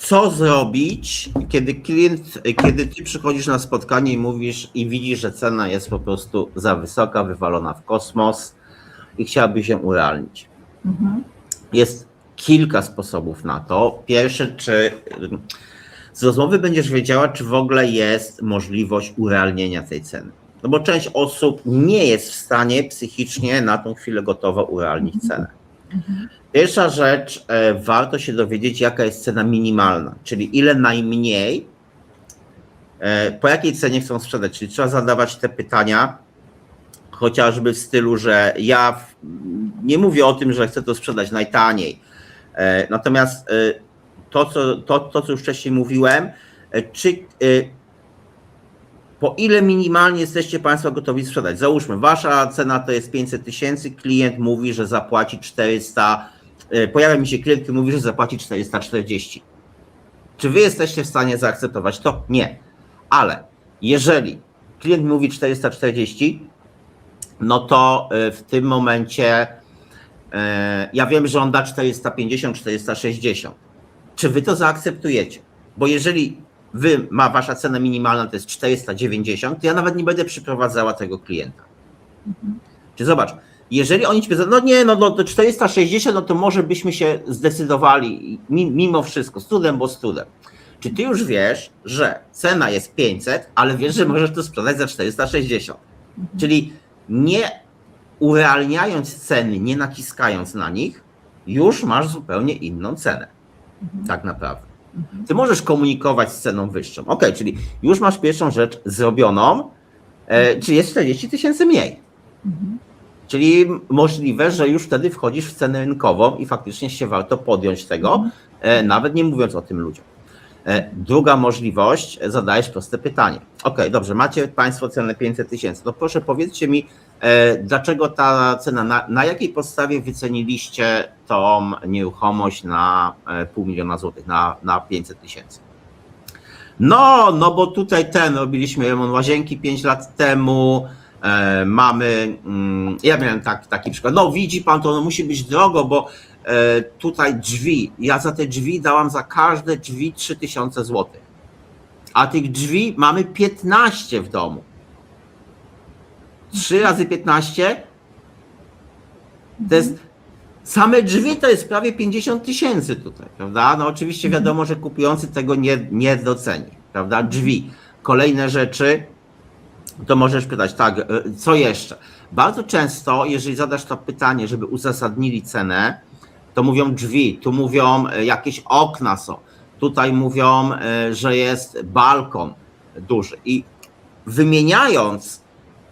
co zrobić, kiedy klient, kiedy ty przychodzisz na spotkanie i mówisz i widzisz, że cena jest po prostu za wysoka, wywalona w kosmos i chciałaby się urealnić. Mhm. Jest kilka sposobów na to. Pierwsze, czy z rozmowy będziesz wiedziała, czy w ogóle jest możliwość urealnienia tej ceny. No bo część osób nie jest w stanie psychicznie na tą chwilę gotowa urealnić cenę. Pierwsza rzecz, e, warto się dowiedzieć, jaka jest cena minimalna, czyli ile najmniej, e, po jakiej cenie chcą sprzedać. Czyli trzeba zadawać te pytania, chociażby w stylu, że ja nie mówię o tym, że chcę to sprzedać najtaniej. E, Natomiast to, co, to, to, co już wcześniej mówiłem, czy po ile minimalnie jesteście Państwo gotowi sprzedać? Załóżmy, Wasza cena to jest 500 tysięcy, klient mówi, że zapłaci 400, e, pojawia mi się klient, który mówi, że zapłaci 440. Czy Wy jesteście w stanie zaakceptować to? Nie. Ale jeżeli klient mówi 440, no to e, w tym momencie e, ja wiem, że on da 450, 460. Czy wy to zaakceptujecie? Bo jeżeli wy ma wasza cena minimalna to jest 490, to ja nawet nie będę przyprowadzała tego klienta. Czy zobacz, jeżeli oni ci powiedzą, no nie, no, no to 460, no to może byśmy się zdecydowali mi- mimo wszystko, z trudem, bo z trudem. Czy ty już wiesz, że cena jest 500, ale wiesz, że możesz to sprzedać za 460? Czyli nie urealniając ceny, nie naciskając na nich, już masz zupełnie inną cenę. Tak naprawdę. Ty możesz komunikować z ceną wyższą. Ok, czyli już masz pierwszą rzecz zrobioną, e, czy jest 40 tysięcy mniej. Czyli możliwe, że już wtedy wchodzisz w cenę rynkową i faktycznie się warto podjąć tego, e, nawet nie mówiąc o tym ludziom. E, Druga możliwość, e, zadajesz proste pytanie. Ok, dobrze, macie Państwo cenę 500 tysięcy. To proszę powiedzcie mi, e, dlaczego ta cena, na, na jakiej podstawie wyceniliście tą nieruchomość na pół miliona złotych, na, na 500 tysięcy? No, no bo tutaj ten, robiliśmy remont łazienki 5 lat temu, mamy, mm, ja miałem tak, taki przykład, no widzi pan, to no, musi być drogo, bo tutaj drzwi, ja za te drzwi dałam za każde drzwi 3000 złotych, a tych drzwi mamy 15 w domu. 3 razy 15 to jest Same drzwi to jest prawie 50 tysięcy tutaj, prawda? No oczywiście wiadomo, że kupujący tego nie, nie doceni, prawda? Drzwi. Kolejne rzeczy, to możesz pytać, tak, e, co jeszcze? Bardzo często, jeżeli zadasz to pytanie, żeby uzasadnili cenę, to mówią drzwi, tu mówią e, jakieś okna są, tutaj mówią, e, że jest balkon duży. I wymieniając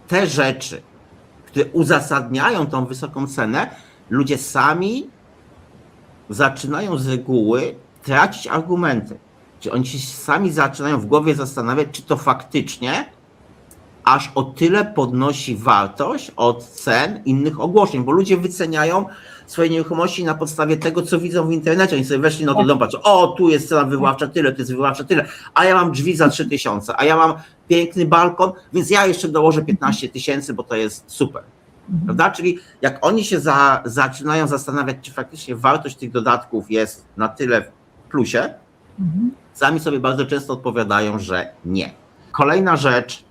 te rzeczy, które uzasadniają tą wysoką cenę, ludzie sami zaczynają z reguły tracić argumenty. Czy oni się sami zaczynają w głowie zastanawiać, czy to faktycznie aż o tyle podnosi wartość od cen innych ogłoszeń, bo ludzie wyceniają swoje nieruchomości na podstawie tego, co widzą w internecie. Oni sobie weszli na to dom, patrzą, o, tu jest cena wywoławcza tyle, tu jest wywoławcza tyle, a ja mam drzwi za 3000, a ja mam piękny balkon, więc ja jeszcze dołożę 15 tysięcy, bo to jest super. Prawda? Czyli jak oni się za, zaczynają zastanawiać, czy faktycznie wartość tych dodatków jest na tyle w plusie, sami sobie bardzo często odpowiadają, że nie. Kolejna rzecz,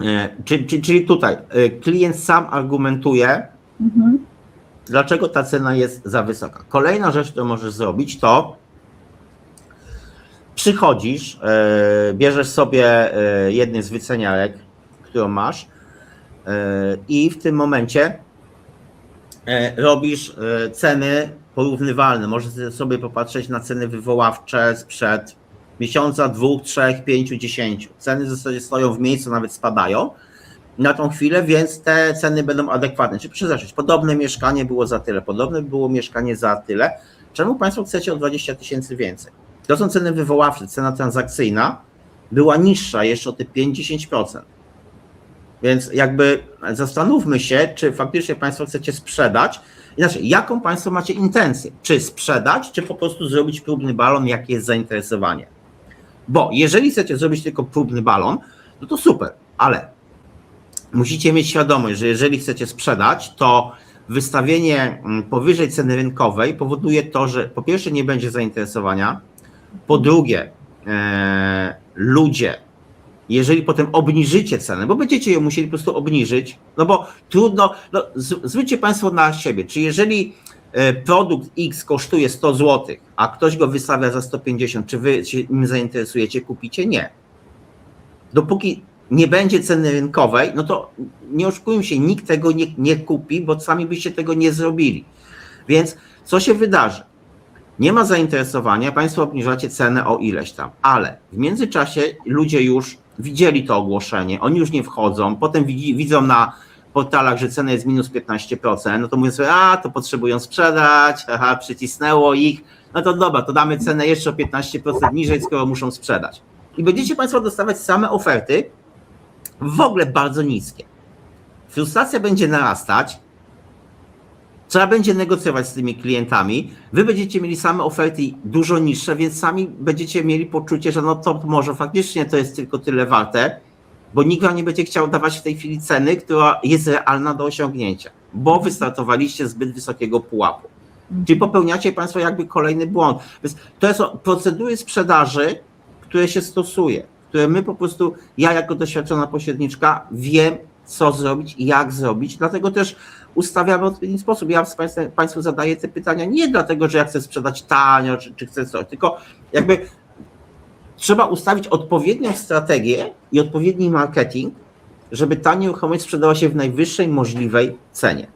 e, czyli, czyli, tutaj e, klient sam argumentuje, Mhm. Dlaczego ta cena jest za wysoka. Kolejna rzecz, którą możesz zrobić, to przychodzisz, e, bierzesz sobie e, jedny z wyceniarek, którą masz e, i w tym momencie robisz ceny porównywalne. Możesz sobie popatrzeć na ceny wywoławcze sprzed miesiąca, dwóch, trzech, pięciu, dziesięciu. Ceny w zasadzie stoją w miejscu, nawet spadają na tą chwilę, więc te ceny będą adekwatne. Czy proszę zacząć, podobne mieszkanie było za tyle, podobne było mieszkanie za tyle. Czemu Państwo chcecie o 20 tysięcy więcej? To są ceny wywoławcze, cena transakcyjna była niższa jeszcze o te 5-10%. Więc jakby zastanówmy się, czy faktycznie Państwo chcecie sprzedać. Inaczej, jaką Państwo macie intencję? Czy sprzedać, czy po prostu zrobić próbny balon, jakie jest zainteresowanie? Bo jeżeli chcecie zrobić tylko próbny balon, no to super, ale musicie mieć świadomość, że jeżeli chcecie sprzedać, to wystawienie mm, powyżej ceny rynkowej powoduje to, że po pierwsze nie będzie zainteresowania, Po drugie, e, ludzie, jeżeli potem obniżycie cenę, bo będziecie ją musieli po prostu obniżyć, no bo trudno, no, zwróćcie Państwo na siebie, czy jeżeli e, produkt X kosztuje 100 zł, a ktoś go wystawia za 150, czy wy się nim zainteresujecie, kupicie? Nie. Dopóki nie będzie ceny rynkowej, no to nie oszukujmy się, nikt tego nie, nie kupi, bo sami byście tego nie zrobili. Więc co się wydarzy? Nie ma zainteresowania, Państwo obniżacie cenę o ileś tam, ale w międzyczasie ludzie już widzieli to ogłoszenie, oni już nie wchodzą, potem widzi, widzą na portalach, że cena jest minus 15%, no to mówią sobie, a to potrzebują sprzedać, aha, przycisnęło ich, no to dobra, to damy cenę jeszcze o 15% niżej, skoro muszą sprzedać. I będziecie Państwo dostawać same oferty, w ogóle bardzo niskie. Frustracja będzie narastać, trzeba będzie negocjować z tymi klientami. Wy będziecie mieli same oferty dużo niższe, więc sami będziecie mieli poczucie, że no to może faktycznie to jest tylko tyle warte, bo nikt wam nie będzie chciał dawać w tej chwili ceny, która jest realna do osiągnięcia, bo wystartowaliście zbyt wysokiego pułapu. Czyli popełniacie Państwo jakby kolejny błąd. Więc to są procedury sprzedaży, które się stosuje, które my po prostu, ja jako doświadczona pośredniczka wiem, co zrobić jak zrobić, dlatego też ustawiamy w odpowiedni sposób. Ja z Państwem, Państwu zadaję te pytania nie dlatego, że ja chcę sprzedać tanio, czy, czy chcę coś, tylko jakby trzeba ustawić odpowiednią strategię i odpowiedni marketing, żeby ta nieruchomość sprzedała się w najwyższej możliwej cenie.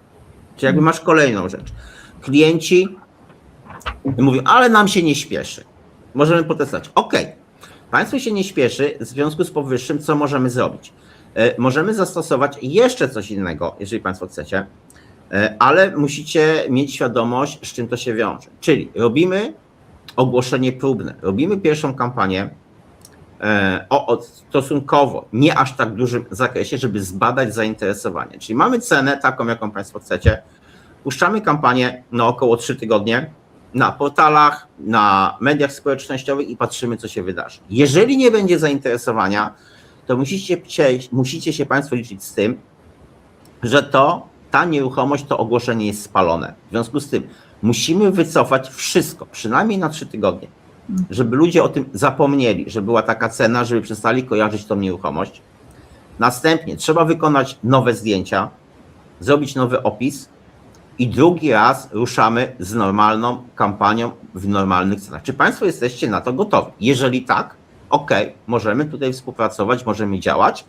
Czyli jakby masz kolejną rzecz. Klienci mówią, ale nam się nie śpieszy. Możemy potestować. OK, Państwu się nie śpieszy, w związku z powyższym, co możemy zrobić? E, Możemy zastosować jeszcze coś innego, jeżeli Państwo chcecie, e, ale musicie mieć świadomość, z czym to się wiąże. Czyli robimy ogłoszenie próbne, robimy pierwszą kampanię e, o stosunkowo nie aż tak dużym zakresie, żeby zbadać zainteresowanie. Czyli mamy cenę taką, jaką Państwo chcecie, puszczamy kampanię na około 3 tygodnie na portalach, na mediach społecznościowych i patrzymy, co się wydarzy. Jeżeli nie będzie zainteresowania, to musicie, musicie się Państwo liczyć z tym, że to ta nieruchomość, to ogłoszenie jest spalone. W związku z tym musimy wycofać wszystko, przynajmniej na trzy tygodnie, żeby ludzie o tym zapomnieli, że była taka cena, żeby przestali kojarzyć tą nieruchomość. Następnie trzeba wykonać nowe zdjęcia, zrobić nowy opis i drugi raz ruszamy z normalną kampanią w normalnych cenach. Czy Państwo jesteście na to gotowi? Jeżeli tak, ok, możemy tutaj współpracować, możemy działać.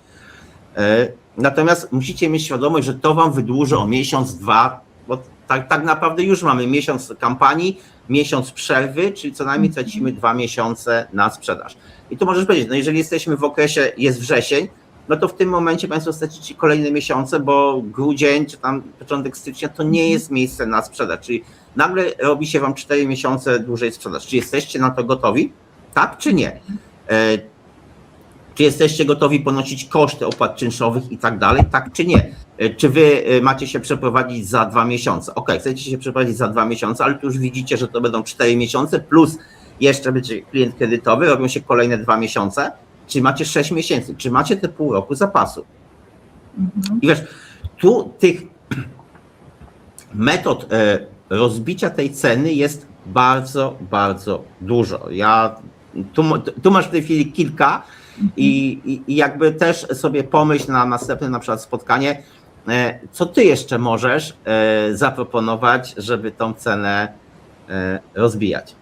E, Natomiast musicie mieć świadomość, że to Wam wydłuży o miesiąc, dwa, bo tak, tak naprawdę już mamy miesiąc kampanii, miesiąc przerwy, czyli co najmniej tracimy dwa miesiące na sprzedaż. I tu możesz powiedzieć, no jeżeli jesteśmy w okresie, jest wrzesień, no to w tym momencie Państwo stracicie kolejne miesiące, bo grudzień czy tam początek stycznia to nie jest miejsce na sprzedaż, czyli nagle robi się Wam 4 miesiące dłużej sprzedaż. Czy jesteście na to gotowi? Tak czy nie? E, Czy jesteście gotowi ponosić koszty opłat czynszowych i tak dalej? Tak czy nie? E, Czy wy e, macie się przeprowadzić za dwa miesiące? Ok, chcecie się przeprowadzić za dwa miesiące, ale tu już widzicie, że to będą cztery miesiące, plus jeszcze będzie klient kredytowy, robią się kolejne dwa miesiące. Czy macie sześć miesięcy? Czy macie te pół roku zapasu? I wiesz, tu tych metod e, rozbicia tej ceny jest bardzo, bardzo dużo. Ja tu, tu masz w tej chwili kilka i, i, i jakby też sobie pomyśl na następne na przykład spotkanie, e, co ty jeszcze możesz e, zaproponować, żeby tą cenę rozbijać.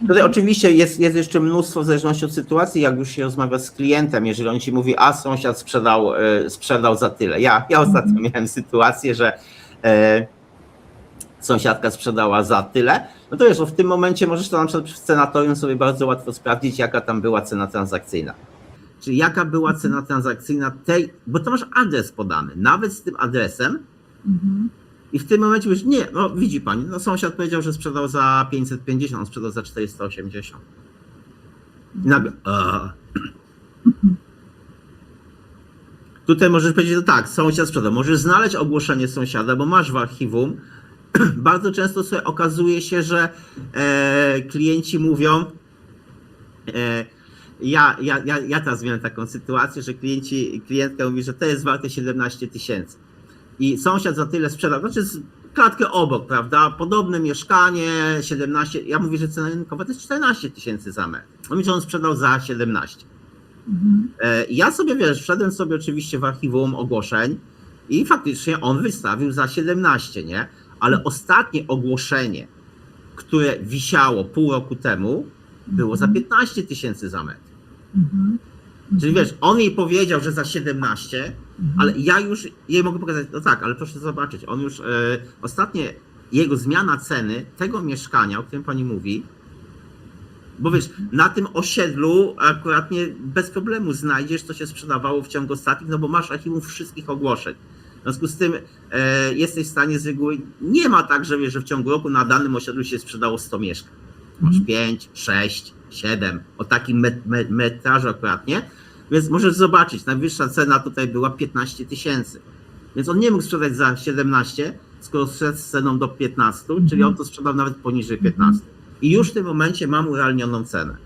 Tutaj oczywiście jest, jest jeszcze mnóstwo w zależności od sytuacji, jak już się rozmawia z klientem, jeżeli on ci mówi, a sąsiad sprzedał, e, sprzedał za tyle. Ja, ja ostatnio miałem sytuację, że e, sąsiadka sprzedała za tyle, no to wiesz, w tym momencie możesz to na przykład w scenatorium sobie bardzo łatwo sprawdzić, jaka tam była cena transakcyjna. Czyli jaka była cena transakcyjna tej, bo to masz adres podany, nawet z tym adresem i w tym momencie mówisz, nie, no widzi pani, no sąsiad powiedział, że sprzedał za 550, on sprzedał za 480. I nagle, a. Tutaj możesz powiedzieć, no tak, sąsiad sprzedał. Możesz znaleźć ogłoszenie sąsiada, bo masz w archiwum. Bardzo często sobie okazuje się, że e, klienci mówią, e, ja, ja, ja, ja teraz miałem taką sytuację, że klienci, klientka mówi, że to jest warte 17 tysięcy. I sąsiad za tyle sprzedał, znaczy klatkę obok, prawda? Podobne mieszkanie, 17, ja mówię, że cena rynkowa to jest 14 tysięcy za metr. On mi, że on sprzedał za 17. Mhm. E, Ja sobie, wiesz, wszedłem sobie oczywiście w archiwum ogłoszeń i faktycznie on wystawił za 17, nie? Ale ostatnie ogłoszenie, które wisiało pół roku temu, było za 15 tysięcy za metr. Mhm. Czyli wiesz, on jej powiedział, że za 17, Mhm. ale ja już jej mogę pokazać, no tak, ale proszę zobaczyć, on już, e, ostatnie jego zmiana ceny tego mieszkania, o którym pani mówi, bo wiesz, na tym osiedlu akurat nie bez problemu znajdziesz, co się sprzedawało w ciągu ostatnich, no bo masz archiwum wszystkich ogłoszeń. W związku z tym e, jesteś w stanie z reguły, nie ma tak, że wiesz, że w ciągu roku na danym osiedlu się sprzedało 100 mieszkań. Masz Mhm. 5, 6, 7, o takim met, met, metrażu akurat, nie? Więc możesz zobaczyć, najwyższa cena tutaj była 15 tysięcy. Więc on nie mógł sprzedać za 17, skoro szedł z ceną do 15, czyli on to sprzedał nawet poniżej 15. I już w tym momencie mam urealnioną cenę.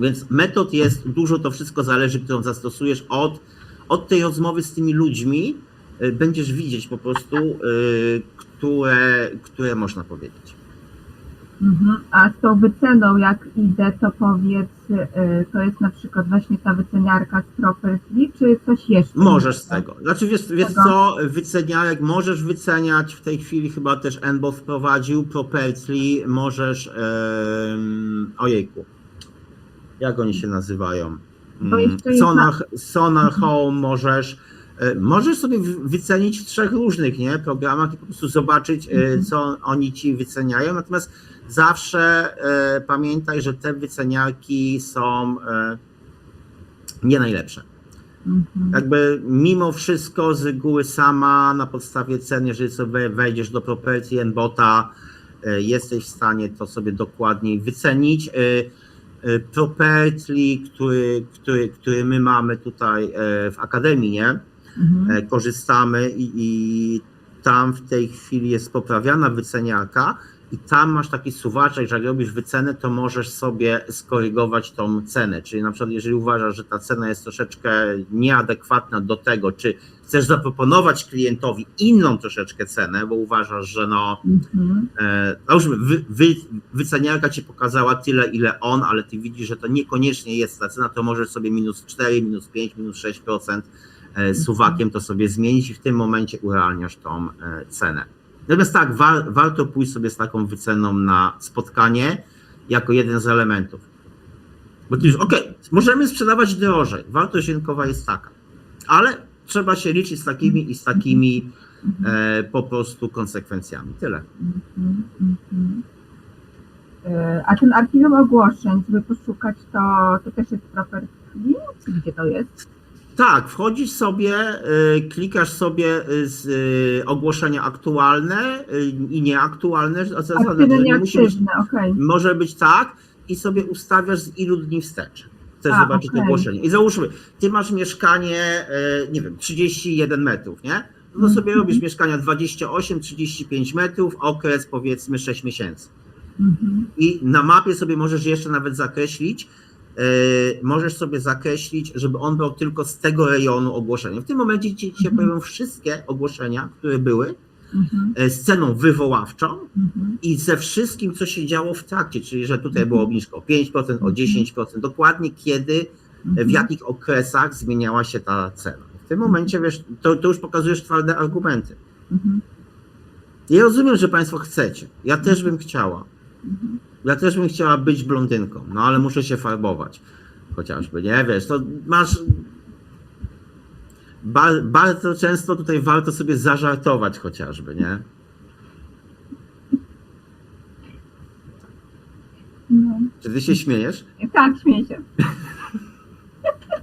Więc metod jest, dużo to wszystko zależy, którą zastosujesz od, od tej rozmowy z tymi ludźmi, y, będziesz widzieć po prostu, y, które, które można powiedzieć. Mhm. A z tą wyceną, jak idę, to powiedz, y, to jest na przykład właśnie ta wyceniarka z Property, czy coś jeszcze? Możesz z tego. Znaczy wiesz, wiesz Tego. co, wyceniarek możesz wyceniać, w tej chwili chyba też Enbo wprowadził, Propertly możesz, em, ojejku, jak oni się nazywają? Bo Mm, jeszcze jest Sonar, na- Sonar Mhm. Home możesz, możesz sobie wy- wycenić w trzech różnych nie, programach i po prostu zobaczyć, e, Mhm. co oni ci wyceniają, natomiast zawsze e, pamiętaj, że te wyceniarki są e, nie najlepsze Mhm. jakby mimo wszystko z reguły sama na podstawie cen, jeżeli sobie wejdziesz do Property and Bota, e, jesteś w stanie to sobie dokładniej wycenić. E, e, Property, który, który, który my mamy tutaj e, w Akademii, nie? Mhm. E, korzystamy i, i tam w tej chwili jest poprawiana wyceniarka i tam masz taki suwaczek, że jak robisz wycenę, to możesz sobie skorygować tą cenę. Czyli na przykład jeżeli uważasz, że ta cena jest troszeczkę nieadekwatna do tego, czy chcesz zaproponować klientowi inną troszeczkę cenę, bo uważasz, że no Mhm. E, Załóżmy, wy, wy, wyceniarka ci pokazała tyle, ile on, ale ty widzisz, że to niekoniecznie jest ta cena, to możesz sobie minus 4, minus 5, minus 6% e, suwakiem to sobie zmienić i w tym momencie urealniasz tą e, cenę. Natomiast tak, wa, warto pójść sobie z taką wyceną na spotkanie jako jeden z elementów. Bo ty już, okej, możemy sprzedawać drożej, wartość rynkowa jest taka, ale trzeba się liczyć z takimi i z takimi e, po prostu konsekwencjami. Tyle. E, A ten archiwum ogłoszeń, żeby poszukać, to, to też jest Property? Czy gdzie to jest? Tak, wchodzisz sobie, y, klikasz sobie y, z y, ogłoszenia aktualne i nieaktualne. Aktywne, nie musi być, okej. może być tak i sobie ustawiasz z ilu dni wstecz. Chcesz A, zobaczyć okej. ogłoszenie. I załóżmy, ty masz mieszkanie, nie wiem, 31 metrów, nie? No sobie Mhm. robisz mieszkania 28-35 metrów, okres powiedzmy 6 miesięcy. Mhm. I na mapie sobie możesz jeszcze nawet zakreślić, możesz sobie zakreślić, żeby on brał tylko z tego rejonu ogłoszenia. W tym momencie ci się Mhm. pojawią wszystkie ogłoszenia, które były Mhm. e, z ceną wywoławczą Mhm. i ze wszystkim, co się działo w trakcie, czyli że tutaj Mhm. było obniżka o 5%, o 10%, dokładnie kiedy, e, w Mhm. jakich okresach zmieniała się ta cena. W tym momencie, wiesz, to, to już pokazujesz twarde argumenty. Mhm. Ja rozumiem, że Państwo chcecie. Ja też bym chciała. Ja też bym chciała być blondynką, no ale muszę się farbować. Chociażby, nie wiesz, to masz. Ba, bardzo często tutaj warto sobie zażartować chociażby, nie? No. Czy ty się śmiejesz? Tak, śmieję się.